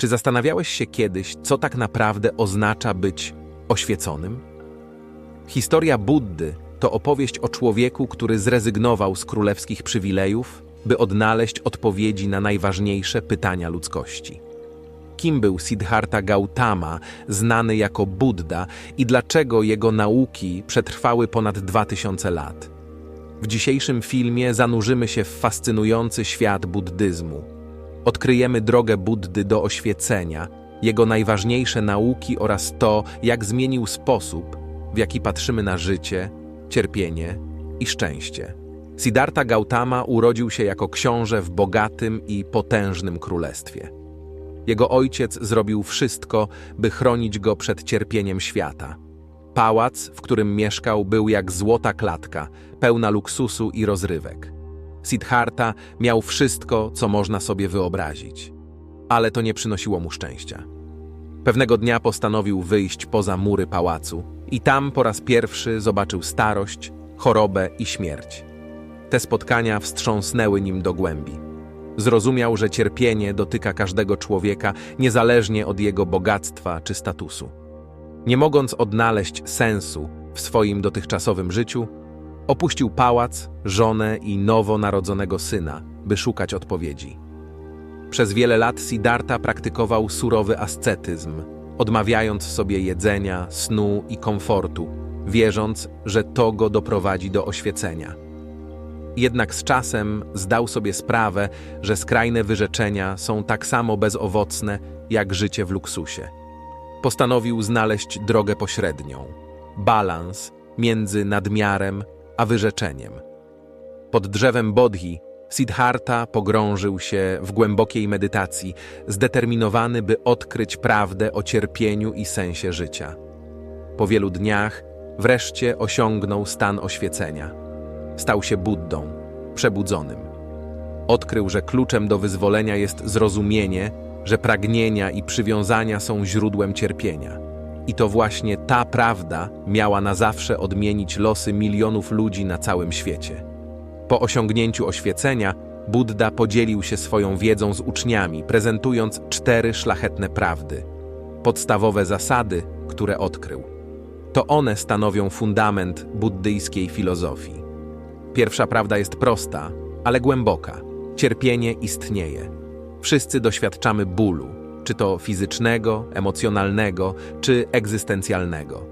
Czy zastanawiałeś się kiedyś, co tak naprawdę oznacza być oświeconym? Historia Buddy to opowieść o człowieku, który zrezygnował z królewskich przywilejów, by odnaleźć odpowiedzi na najważniejsze pytania ludzkości. Kim był Siddhartha Gautama, znany jako Buddha, i dlaczego jego nauki przetrwały ponad 2000 lat? W dzisiejszym filmie zanurzymy się w fascynujący świat buddyzmu. Odkryjemy drogę Buddy do oświecenia, jego najważniejsze nauki oraz to, jak zmienił sposób, w jaki patrzymy na życie, cierpienie i szczęście. Siddhartha Gautama urodził się jako książę w bogatym i potężnym królestwie. Jego ojciec zrobił wszystko, by chronić go przed cierpieniem świata. Pałac, w którym mieszkał, był jak złota klatka, pełna luksusu i rozrywek. Siddhartha miał wszystko, co można sobie wyobrazić. Ale to nie przynosiło mu szczęścia. Pewnego dnia postanowił wyjść poza mury pałacu i tam po raz pierwszy zobaczył starość, chorobę i śmierć. Te spotkania wstrząsnęły nim do głębi. Zrozumiał, że cierpienie dotyka każdego człowieka, niezależnie od jego bogactwa czy statusu. Nie mogąc odnaleźć sensu w swoim dotychczasowym życiu, opuścił pałac, żonę i nowo narodzonego syna, by szukać odpowiedzi. Przez wiele lat Siddhartha praktykował surowy ascetyzm, odmawiając sobie jedzenia, snu i komfortu, wierząc, że to go doprowadzi do oświecenia. Jednak z czasem zdał sobie sprawę, że skrajne wyrzeczenia są tak samo bezowocne jak życie w luksusie. Postanowił znaleźć drogę pośrednią, balans między nadmiarem a wyrzeczeniem. Pod drzewem Bodhi Siddhartha pogrążył się w głębokiej medytacji, zdeterminowany, by odkryć prawdę o cierpieniu i sensie życia. Po wielu dniach wreszcie osiągnął stan oświecenia. Stał się Buddą, przebudzonym. Odkrył, że kluczem do wyzwolenia jest zrozumienie, że pragnienia i przywiązania są źródłem cierpienia. I to właśnie ta prawda miała na zawsze odmienić losy milionów ludzi na całym świecie. Po osiągnięciu oświecenia, Buddha podzielił się swoją wiedzą z uczniami, prezentując cztery szlachetne prawdy. Podstawowe zasady, które odkrył. To one stanowią fundament buddyjskiej filozofii. Pierwsza prawda jest prosta, ale głęboka. Cierpienie istnieje. Wszyscy doświadczamy bólu, czy to fizycznego, emocjonalnego, czy egzystencjalnego.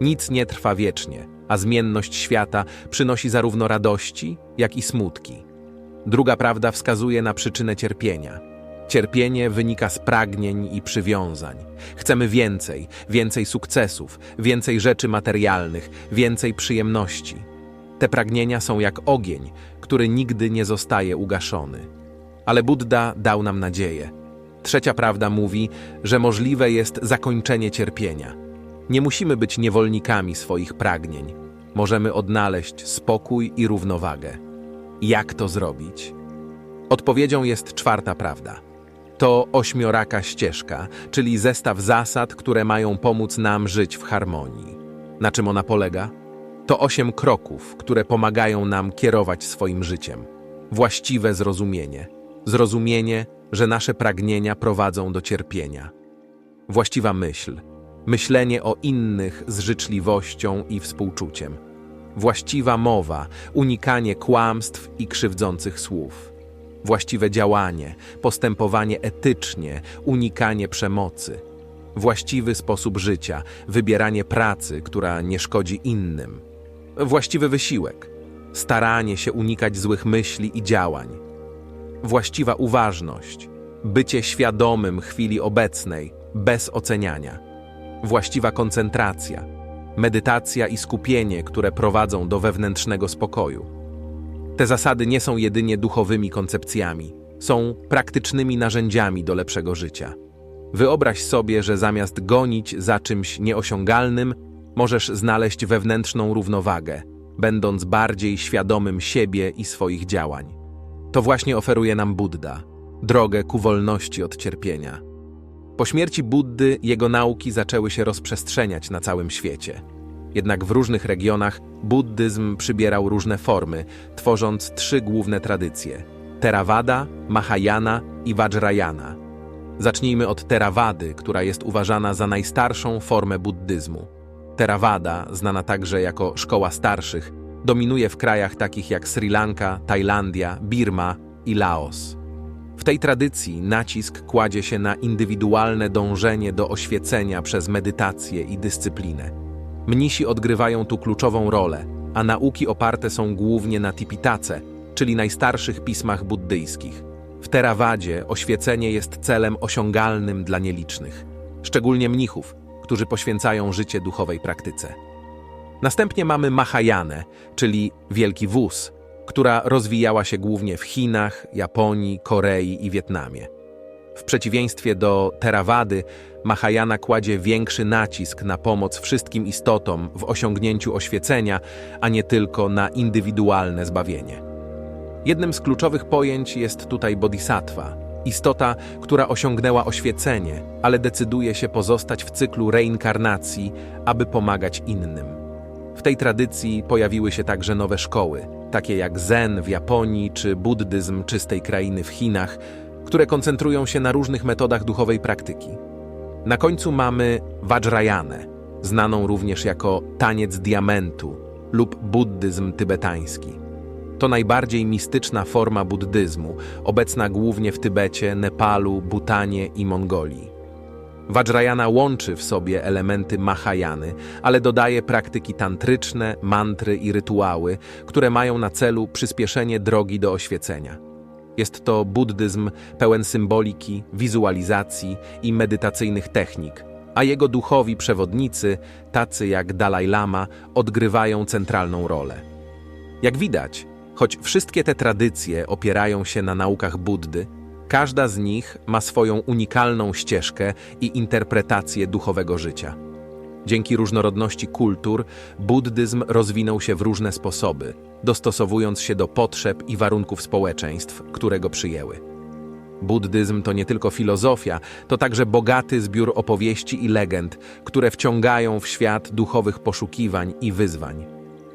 Nic nie trwa wiecznie, a zmienność świata przynosi zarówno radości, jak i smutki. Druga prawda wskazuje na przyczynę cierpienia. Cierpienie wynika z pragnień i przywiązań. Chcemy więcej, więcej sukcesów, więcej rzeczy materialnych, więcej przyjemności. Te pragnienia są jak ogień, który nigdy nie zostaje ugaszony. Ale Buddha dał nam nadzieję. Trzecia prawda mówi, że możliwe jest zakończenie cierpienia. Nie musimy być niewolnikami swoich pragnień. Możemy odnaleźć spokój i równowagę. Jak to zrobić? Odpowiedzią jest czwarta prawda. To ośmioraka ścieżka, czyli zestaw zasad, które mają pomóc nam żyć w harmonii. Na czym ona polega? To osiem kroków, które pomagają nam kierować swoim życiem. Właściwe zrozumienie. Zrozumienie, że nasze pragnienia prowadzą do cierpienia. Właściwa myśl. Myślenie o innych z życzliwością i współczuciem. Właściwa mowa, unikanie kłamstw i krzywdzących słów. Właściwe działanie, postępowanie etycznie, unikanie przemocy. Właściwy sposób życia, wybieranie pracy, która nie szkodzi innym. Właściwy wysiłek, staranie się unikać złych myśli i działań. Właściwa uważność, bycie świadomym chwili obecnej, bez oceniania. Właściwa koncentracja, medytacja i skupienie, które prowadzą do wewnętrznego spokoju. Te zasady nie są jedynie duchowymi koncepcjami, są praktycznymi narzędziami do lepszego życia. Wyobraź sobie, że zamiast gonić za czymś nieosiągalnym, możesz znaleźć wewnętrzną równowagę, będąc bardziej świadomym siebie i swoich działań. To właśnie oferuje nam Buddha drogę ku wolności od cierpienia. Po śmierci Buddy jego nauki zaczęły się rozprzestrzeniać na całym świecie. Jednak w różnych regionach buddyzm przybierał różne formy, tworząc trzy główne tradycje: Theravada, Mahayana i Vajrayana. Zacznijmy od Theravady, która jest uważana za najstarszą formę buddyzmu. Theravada, znana także jako szkoła starszych, dominuje w krajach takich jak Sri Lanka, Tajlandia, Birma i Laos. W tej tradycji nacisk kładzie się na indywidualne dążenie do oświecenia przez medytację i dyscyplinę. Mnisi odgrywają tu kluczową rolę, a nauki oparte są głównie na Tipitace, czyli najstarszych pismach buddyjskich. W Teravadzie oświecenie jest celem osiągalnym dla nielicznych, szczególnie mnichów, którzy poświęcają życie duchowej praktyce. Następnie mamy Mahajanę, czyli Wielki Wóz, która rozwijała się głównie w Chinach, Japonii, Korei i Wietnamie. W przeciwieństwie do Theravady, Mahayana kładzie większy nacisk na pomoc wszystkim istotom w osiągnięciu oświecenia, a nie tylko na indywidualne zbawienie. Jednym z kluczowych pojęć jest tutaj bodhisattva, istota, która osiągnęła oświecenie, ale decyduje się pozostać w cyklu reinkarnacji, aby pomagać innym. W tej tradycji pojawiły się także nowe szkoły, takie jak Zen w Japonii czy buddyzm czystej krainy w Chinach, które koncentrują się na różnych metodach duchowej praktyki. Na końcu mamy Vajrayanę, znaną również jako taniec diamentu lub buddyzm tybetański. To najbardziej mistyczna forma buddyzmu, obecna głównie w Tybecie, Nepalu, Butanie i Mongolii. Vajrayana łączy w sobie elementy Mahayany, ale dodaje praktyki tantryczne, mantry i rytuały, które mają na celu przyspieszenie drogi do oświecenia. Jest to buddyzm pełen symboliki, wizualizacji i medytacyjnych technik, a jego duchowi przewodnicy, tacy jak Dalai Lama, odgrywają centralną rolę. Jak widać, choć wszystkie te tradycje opierają się na naukach Buddy, każda z nich ma swoją unikalną ścieżkę i interpretację duchowego życia. Dzięki różnorodności kultur, buddyzm rozwinął się w różne sposoby, dostosowując się do potrzeb i warunków społeczeństw, które go przyjęły. Buddyzm to nie tylko filozofia, to także bogaty zbiór opowieści i legend, które wciągają w świat duchowych poszukiwań i wyzwań.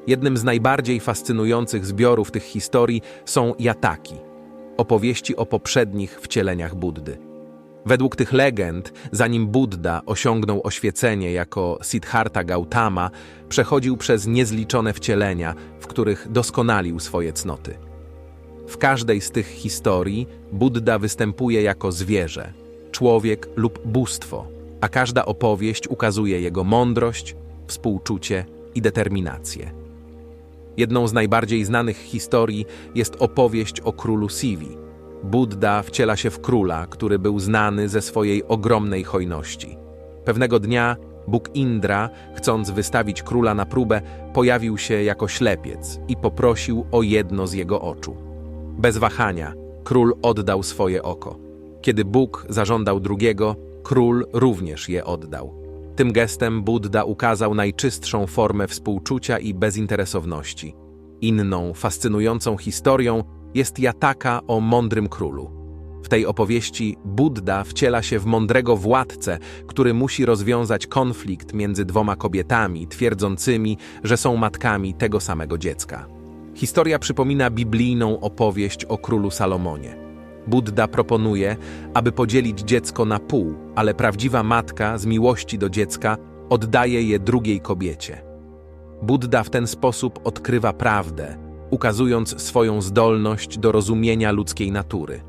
Jednym z najbardziej fascynujących zbiorów tych historii są jataki, opowieści o poprzednich wcieleniach Buddy. Według tych legend, zanim Buddha osiągnął oświecenie jako Siddhartha Gautama, przechodził przez niezliczone wcielenia, w których doskonalił swoje cnoty. W każdej z tych historii Buddha występuje jako zwierzę, człowiek lub bóstwo, a każda opowieść ukazuje jego mądrość, współczucie i determinację. Jedną z najbardziej znanych historii jest opowieść o królu Sivi. Buddha wciela się w króla, który był znany ze swojej ogromnej hojności. Pewnego dnia Bóg Indra, chcąc wystawić króla na próbę, pojawił się jako ślepiec i poprosił o jedno z jego oczu. Bez wahania król oddał swoje oko. Kiedy Bóg zażądał drugiego, król również je oddał. Tym gestem Buddha ukazał najczystszą formę współczucia i bezinteresowności. Inną, fascynującą historią jest Jataka o mądrym królu. W tej opowieści Buddha wciela się w mądrego władcę, który musi rozwiązać konflikt między dwoma kobietami, twierdzącymi, że są matkami tego samego dziecka. Historia przypomina biblijną opowieść o królu Salomonie. Buddha proponuje, aby podzielić dziecko na pół, ale prawdziwa matka z miłości do dziecka oddaje je drugiej kobiecie. Buddha w ten sposób odkrywa prawdę, ukazując swoją zdolność do rozumienia ludzkiej natury.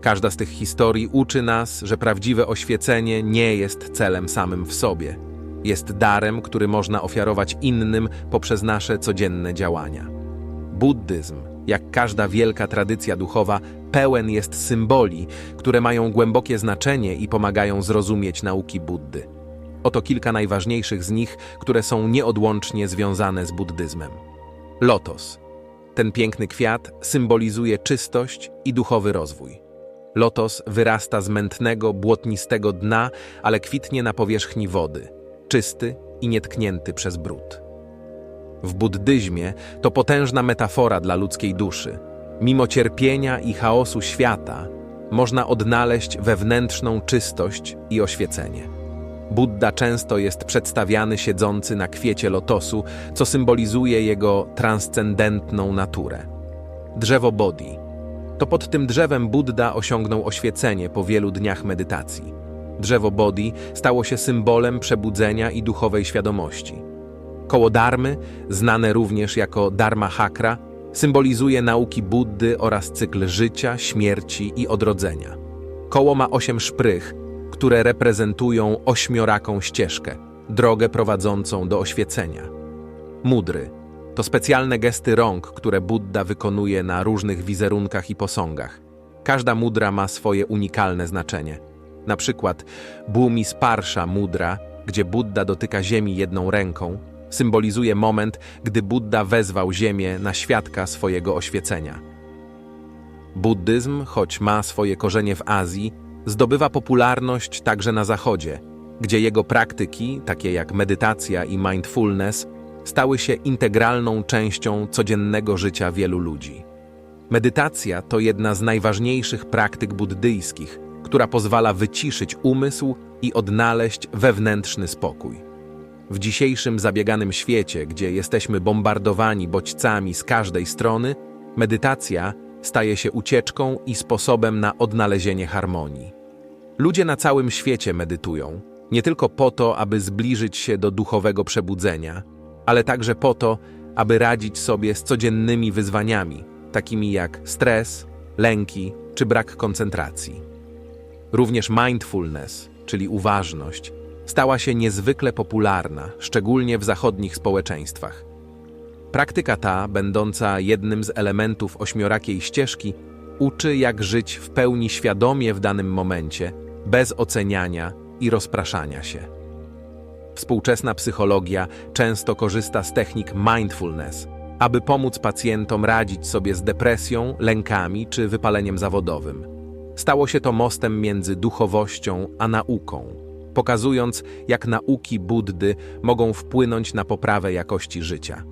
Każda z tych historii uczy nas, że prawdziwe oświecenie nie jest celem samym w sobie. Jest darem, który można ofiarować innym poprzez nasze codzienne działania. Buddyzm, jak każda wielka tradycja duchowa, pełen jest symboli, które mają głębokie znaczenie i pomagają zrozumieć nauki Buddy. Oto kilka najważniejszych z nich, które są nieodłącznie związane z buddyzmem. Lotos. Ten piękny kwiat symbolizuje czystość i duchowy rozwój. Lotos wyrasta z mętnego, błotnistego dna, ale kwitnie na powierzchni wody, czysty i nietknięty przez brud. W buddyzmie to potężna metafora dla ludzkiej duszy. Mimo cierpienia i chaosu świata, można odnaleźć wewnętrzną czystość i oświecenie. Buddha często jest przedstawiany siedzący na kwiecie lotosu, co symbolizuje jego transcendentną naturę. Drzewo Bodhi. to pod tym drzewem Buddha osiągnął oświecenie po wielu dniach medytacji. Drzewo Bodhi stało się symbolem przebudzenia i duchowej świadomości. Koło Dharmy, znane również jako Dharma Hakra, symbolizuje nauki Buddy oraz cykl życia, śmierci i odrodzenia. Koło ma osiem szprych, które reprezentują ośmioraką ścieżkę, drogę prowadzącą do oświecenia. Mudry to specjalne gesty rąk, które Buddha wykonuje na różnych wizerunkach i posągach. Każda mudra ma swoje unikalne znaczenie. Na przykład Bhumi Sparsha mudra, gdzie Buddha dotyka ziemi jedną ręką, symbolizuje moment, gdy Buddha wezwał ziemię na świadka swojego oświecenia. Buddyzm, choć ma swoje korzenie w Azji, zdobywa popularność także na Zachodzie, gdzie jego praktyki, takie jak medytacja i mindfulness, stały się integralną częścią codziennego życia wielu ludzi. Medytacja to jedna z najważniejszych praktyk buddyjskich, która pozwala wyciszyć umysł i odnaleźć wewnętrzny spokój. W dzisiejszym zabieganym świecie, gdzie jesteśmy bombardowani bodźcami z każdej strony, medytacja staje się ucieczką i sposobem na odnalezienie harmonii. Ludzie na całym świecie medytują, nie tylko po to, aby zbliżyć się do duchowego przebudzenia, ale także po to, aby radzić sobie z codziennymi wyzwaniami, takimi jak stres, lęki czy brak koncentracji. Również mindfulness, czyli uważność, stała się niezwykle popularna, szczególnie w zachodnich społeczeństwach. Praktyka ta, będąca jednym z elementów ośmiorakiej ścieżki, uczy jak żyć w pełni świadomie w danym momencie, bez oceniania i rozpraszania się. Współczesna psychologia często korzysta z technik mindfulness, aby pomóc pacjentom radzić sobie z depresją, lękami czy wypaleniem zawodowym. Stało się to mostem między duchowością a nauką, pokazując, jak nauki Buddy mogą wpłynąć na poprawę jakości życia.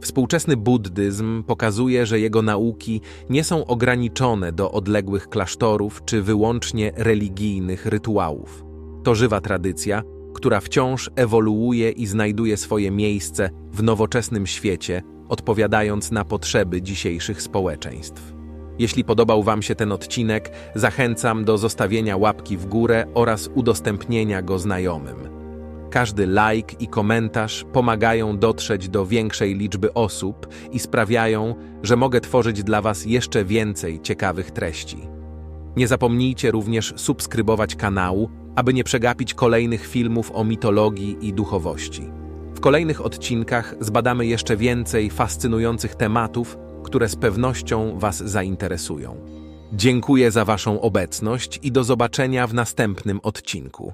Współczesny buddyzm pokazuje, że jego nauki nie są ograniczone do odległych klasztorów czy wyłącznie religijnych rytuałów. To żywa tradycja, która wciąż ewoluuje i znajduje swoje miejsce w nowoczesnym świecie, odpowiadając na potrzeby dzisiejszych społeczeństw. Jeśli podobał Wam się ten odcinek, zachęcam do zostawienia łapki w górę oraz udostępnienia go znajomym. Każdy like i komentarz pomagają dotrzeć do większej liczby osób i sprawiają, że mogę tworzyć dla Was jeszcze więcej ciekawych treści. Nie zapomnijcie również subskrybować kanału, aby nie przegapić kolejnych filmów o mitologii i duchowości. W kolejnych odcinkach zbadamy jeszcze więcej fascynujących tematów, które z pewnością Was zainteresują. Dziękuję za Waszą obecność i do zobaczenia w następnym odcinku.